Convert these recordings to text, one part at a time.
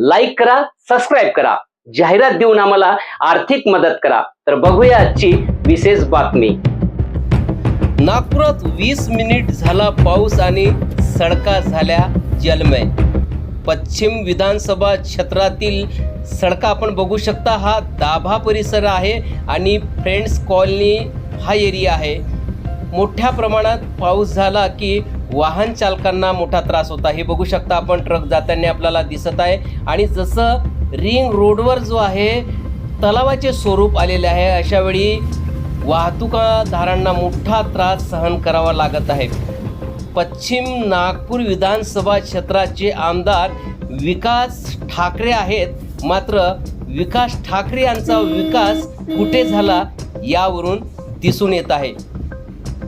Like करा subscribe करा. जाहिरात देऊन आम्हाला आर्थिक मदत करा. तर बघूया आजची विशेष बातमी. नागपुरात वीस मिनिट झाला पाऊस आणि सडका झाल्या जलमय. पश्चिम विधानसभा क्षेत्रातील सडका आपण बघू शकता हा दाभा परिसर आहे आणि फ्रेंड्स कॉलनी हा एरिया आहे. मोठ्या प्रमाणात पाऊस झाला की वाहन चालकांना मोठा त्रास होता. हे बघू शकता आपण ट्रक जाताना आपल्याला दिसत आहे. आणि जसं रिंग रोडवर जो आहे तलावाचे स्वरूप आलेले आहे अशा वेळी मोठा त्रास सहन करावा लागत आहे. पश्चिम नागपूर विधानसभा क्षेत्राचे आमदार विकास ठाकरे आहेत. मात्र विकास ठाकरे यांचा विकास कुठे झाला यावरून दिसून येत आहे.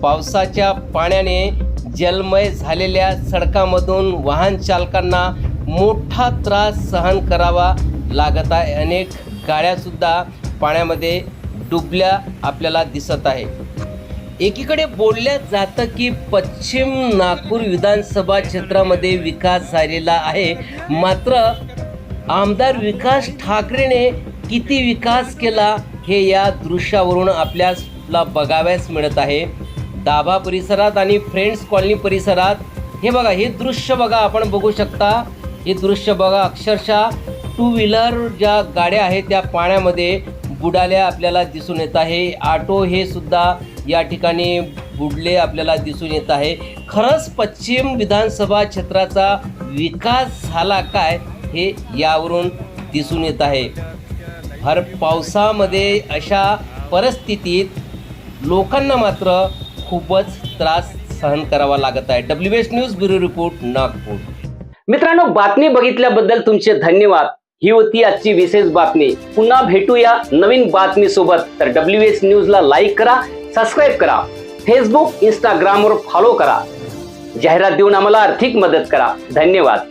पावसाच्या पाण्याने जलमय झालेल्या सडकामधून वाहन चालकांना मोठा त्रास सहन करावा लागत आहे. अनेक गाड्यासुद्धा पाण्यामध्ये डुबल्या आपल्याला दिसत आहे. एकीकडे बोलल्या जातं की पश्चिम नागपूर विधानसभा क्षेत्रामध्ये विकास झालेला आहे. मात्र आमदार विकास ठाकरेने किती विकास केला हे या दृश्यावरून आपल्याला बघाव्यास मिळत आहे. दाभा परिसरात आणि फ्रेंड्स कॉलनी परिसरात. हे बघा हे दृश्य बघा आपण बघू शकता. हे दृश्य बघा अक्षरशः टू व्हीलर ज्या गाड्या आहेत त्या पाण्यामध्ये बुडाल्या आपल्याला दिसून येत आहे. ऑटो हे सुद्धा या ठिकाणी बुडले आपल्याला दिसून येत आहे. खरंच पश्चिम विधानसभा क्षेत्राचा विकास झाला काय हे यावरून दिसून येत आहे. भर पावसामध्ये अशा परिस्थितीत लोकांना मात्र खूपच त्रास सहन करावा लागत आहे. W S news bureau report Nagpur. मित्रांनो बातमी बघितल्याबद्दल तुमचे धन्यवाद. ही होती आजची विशेष बातमी. पुन्हा भेटूया नवीन बातमी सोबत तर डब्ल्यू एस न्यूजला लाईक करा सबस्क्राईब करा. फेसबुक इंस्टाग्रामवर फॉलो करा. जाहिरात देऊन आम्हाला आर्थिक मदत करा. धन्यवाद.